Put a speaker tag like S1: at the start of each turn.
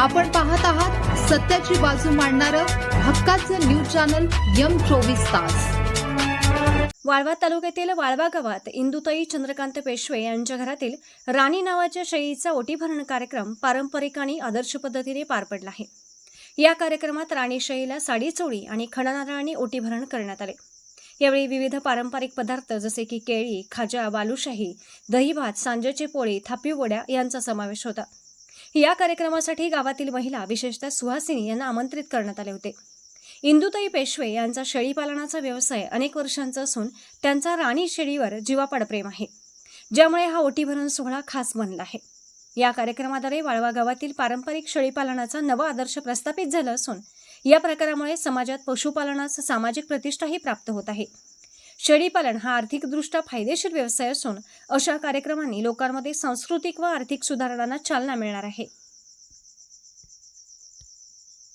S1: आपण पाहत आहात सत्याची बाजू मांडणारं हक्काचं न्यूज चॅनल यम चोवीस तास.
S2: वाळवा तालुक्यातील वाळवा गावात इंदुताई चंद्रकांत पेशवे यांच्या घरातील राणी नावाच्या शैलीचा ओटीभरण कार्यक्रम पारंपरिक आणि आदर्श पद्धतीने पार पडला आहे. या कार्यक्रमात राणी शैलीला साडी चोळी आणि खणनाराळाने ओटीभरण करण्यात आले. यावेळी विविध पारंपरिक पदार्थ जसे की केळी खाजा बालुशाही दहीभात सांजेचे पोळी थापी वड्या यांचा समावेश होता. या कार्यक्रमासाठी गावातील महिला विशेषतः सुहासिनी यांना आमंत्रित करण्यात आले होते. इंदुताई पेशवे यांचा शेळीपालनाचा व्यवसाय अनेक वर्षांचा असून त्यांचा राणी शेळीवर जीवापाड प्रेम आहे. ज्यामुळे हा ओटीभरण सोहळा खास बनला आहे. या कार्यक्रमाद्वारे वाळवा गावातील पारंपरिक शेळीपालनाचा नवा आदर्श प्रस्थापित झाला असून या प्रकारामुळे समाजात पशुपालनास सामाजिक प्रतिष्ठाही प्राप्त होत आहे. शेळीपालन हा आर्थिकदृष्ट्या फायदेशीर व्यवसाय असून अशा कार्यक्रमांनी लोकांमध्ये सांस्कृतिक व आर्थिक सुधारणांना चालना मिळणार आहे.